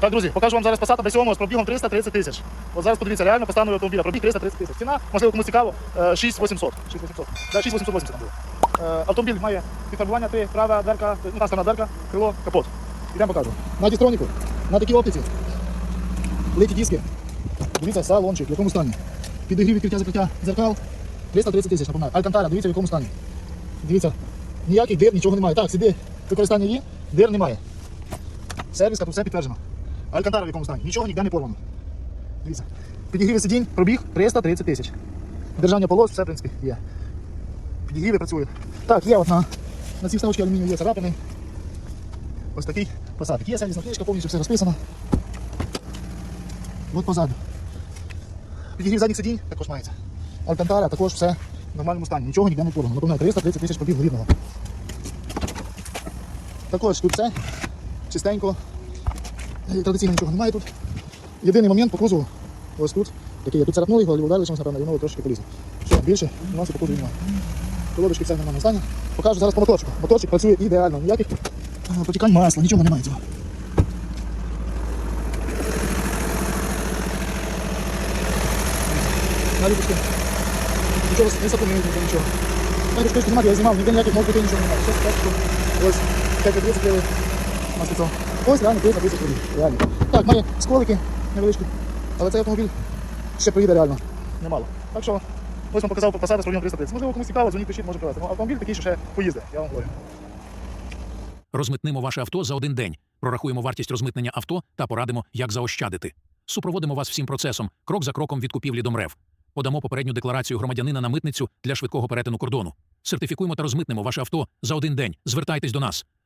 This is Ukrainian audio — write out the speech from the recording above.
Так, друзі, покажу вам зараз Passat b 7 з пробігом 330 тисяч. От зараз подивіться, реально по стану автомобіля. Пробіг 330 тисяч. Ціна, можливо, комусь цікаво, е, 6800. 6800. Да, 6880 там було. Автомобіль має підфарбування, ти права дверка, ну, та сторона дверка, крило, капот. Ідемо покажу. На дістроніку, на такій оптиці. Литі диски. Дивіться, салончик, в якому стані. Підігрів відкриття закриття зеркал. 330 тисяч, напоминаю. Алькантара, дивіться, в якому стані. Дивіться, ніяких дир, нічого немає. Так, сиди, використання є, дир немає. Сервіска, тут все підтверджено. Алькантара в якому стані. Нічого ніде не порвано. Дивіться. Підігріви сидінь, пробіг 330 тисяч. Держання полос, все, в принципі, є. Підігріви працюють. Так, є от на, цій вставочці алюмінію є царапини. Ось такий посадок. Є сервісна книжка, повністю все розписано. От позаду. Підігрів задніх сидінь також мається. Алькантара також все в нормальному стані. Нічого ніде не порвано. Напевно, 330 тисяч пробіг рідного. Також тут все чистенько. Традиційно нічого немає тут. Єдиний момент по кузову. Ось тут. Такий, я тут царапнув його, удар лишився, напевно, воно трошки полізло. Все, більше у нас по кузову немає. Колодочки все в нормальному стані. Покажу зараз по моторчику. Моторчик працює ідеально, ніяких е, протікань масла, нічого немає цього. Навіть пусти. Нічого не сапонив, нічого. Пусти немає, я знімав, ніде ніяких мов бути нічого немає. Все спочатку. Ось, 5 30 кг. Маслицо. Ось реально 30 тисяч кг. Реально. Так, має сколики невеличкі, але цей автомобіль ще поїде реально. Немало. Так що, ось вам показав посади з пробігом 330. Можливо, комусь цікаво, дзвоніть, пишіть, може. Ну, автомобіль такий, що ще поїздить, я вам говорю. Розмитнимо ваше авто за один день. Прорахуємо вартість розмитнення авто та порадимо, як заощадити. Супроводимо вас всім процесом, крок за кроком від купівлі до МРЕВ. Подамо попередню декларацію громадянина на митницю для швидкого перетину кордону. Сертифікуємо та розмитнемо ваше авто за один день. Звертайтесь до нас.